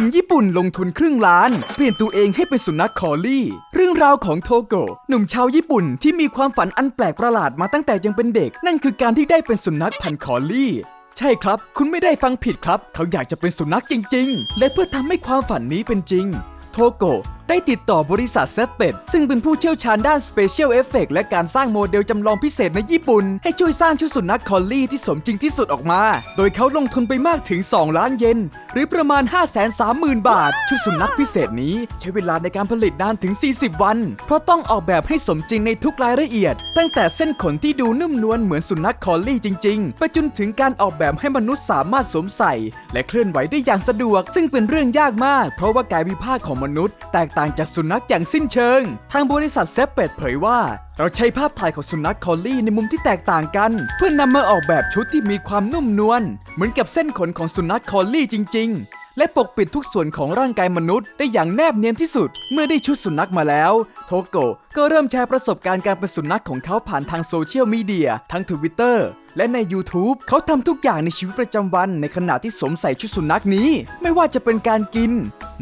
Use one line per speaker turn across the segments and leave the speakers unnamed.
นุ่มญี่ปุ่นลงทุนครึ่งล้าน เปลี่ยนตัวเองให้เป็นสุนัขคอลลี่ เรื่องราวของโทโกะหนุ่มชาวญี่ปุ่นที่มีความฝันอันแปลกประหลาดมาตั้งแต่ยังเป็นเด็ก นั่นคือการที่ได้เป็นสุนัขพันธุ์คอลลี่ ใช่ครับ คุณไม่ได้ฟังผิดครับ เขาอยากจะเป็นสุนัขจริง ๆ และเพื่อทำให้ความฝันนี้เป็นจริง โทโกะ ได้ติดต่อบริษัทเซตเป็ดซึ่งเป็นผู้เชี่ยวชาญด้าน Special Effect และการสร้างโมเดลจำลองพิเศษในญี่ปุ่น ให้ช่วยสร้างชุดสุนัขคอลลี่ที่สมจริงที่สุดออกมา โดยเขาลงทุนไปมากถึง 2 ล้านเยน หรือประมาณ 530,000 บาท ชุดสุนัขพิเศษนี้ใช้เวลาในการผลิตนานถึง 40 วัน เพราะต้องออกแบบให้สมจริงในทุกรายละเอียด ตั้งแต่เส้นขนที่ดูนุ่มนวลเหมือนสุนัขคอลลี่จริงๆ ไปจนถึงการออกแบบให้มนุษย์สามารถสวมใส่ และเคลื่อนไหวได้อย่างสะดวก ซึ่งเป็นเรื่องยากมาก เพราะว่ากายวิภาคของมนุษย์แตกต่างจากสุนัขอย่างสิ้นเชิง ทางบริษัทเซปเป็ดเผยว่า เราใช้ภาพถ่ายของสุนัขคอลลี่ในมุมที่แตกต่างกัน เพื่อนำมาออกแบบชุดที่มีความนุ่มนวลเหมือนกับเส้นขนของสุนัขคอลลี่จริง ๆและปกปิดทุกส่วนของร่างกายมนุษย์ได้อย่างแนบเนียนที่สุด เมื่อได้ชุดสุนัขมาแล้ว โทโกะก็เริ่มแชร์ประสบการณ์การเป็นสุนัขของเขาผ่านทางโซเชียลมีเดียทั้งทวิตเตอร์และใน YouTube เขาทำทุกอย่างในชีวิตประจำวันในขณะที่สวมใส่ชุดสุนัขนี้ ไม่ว่าจะเป็นการกิน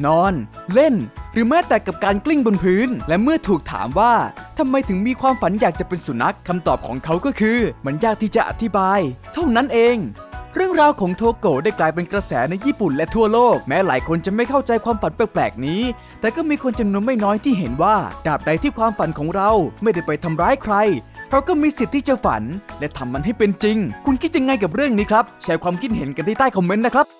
นอน เล่น รือแม้แต่กับการกลิ้งบนพื้น และเมื่อถูกถามว่าทำไมถึงมีความฝันอยากจะเป็นสุนัขคำตอบของเขาก็คือ มันยากที่จะอธิบาย เท่านั้นเอง เรื่องราวของโทโกะได้กลายเป็นกระแสในญี่ปุ่นและทั่วโลก แม้หลายคนจะไม่เข้าใจความฝันแปลกๆนี้ แต่ก็มีคนจำนวนไม่น้อยที่เห็นว่าดาบใดที่ความฝันของเราไม่ได้ไปทำร้ายใครเราก็มีสิทธิ์ที่จะฝัน และทำมันให้เป็นจริง คุณคิดยังไงกับเรื่องนี้ครับ แชร์ความคิดเห็นกันที่ใต้คอมเมนต์นะครับ